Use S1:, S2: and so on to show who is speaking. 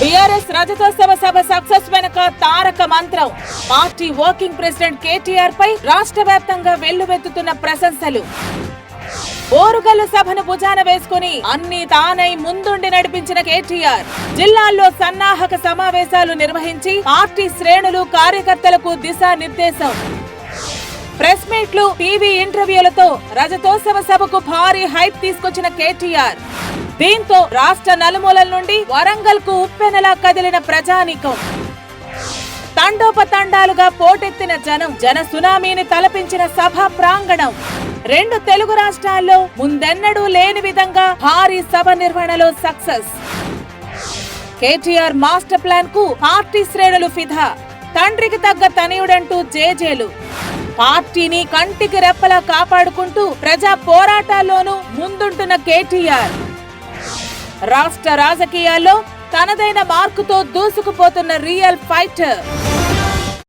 S1: BRS రజతోత్సవ సభ success వెనుక తారక మంత్రం. పార్టీ వర్కింగ్ ప్రెసిడెంట్ కేటీఆర్ పై రాష్ట్ర వ్యాప్తంగా వెల్లువెత్తుతున్న ప్రశంసలు. ఓరుగల్లు సభను భుజాన వేసుకుని అన్ని తానై ముందుండి నడిపించిన కేటీఆర్ జిల్లాల్లో సన్నాహక సమావేశాలు నిర్వహించి పార్టీ శ్రేణులు కార్యకర్తలకు దిశానిర్దేశం. ప్రెస్ మీట్లు టీవీ ఇంటర్వ్యూలతో రజతోత్సవ సభకు భారీ హైప్ తీసుకొచ్చిన కేటీఆర్ దీంతో రాష్ట్ర నలుమూలల నుండి వరంగల్కు ఉప్పెనలా కదిలిన ప్రజానీకం. తండోపతండాలుగా పోటెత్తిన జనం జన సునామీని తలపించిన సభ ప్రాంగణం. రెండు తెలుగు రాష్ట్రాల్లో ముందెన్నడూ లేని విధంగా భారీ సభ నిర్వహణలో సక్సెస్. కేటీఆర్ మాస్టర్ ప్లాన్కు పార్టీ శ్రేణులు ఫిదా. తండ్రికి తగ్గ తనయుడంటూ జేజేలు. పార్టీని కంటికి రెప్పలా కాపాడుకుంటూ ప్రజా పోరాటాల్లోనూ ముందుంటున్న కేటీఆర్. రాష్ట్ర రాజకీయాల్లో తనదైన మార్కుతో దూసుకుపోతున్న రియల్ ఫైటర్.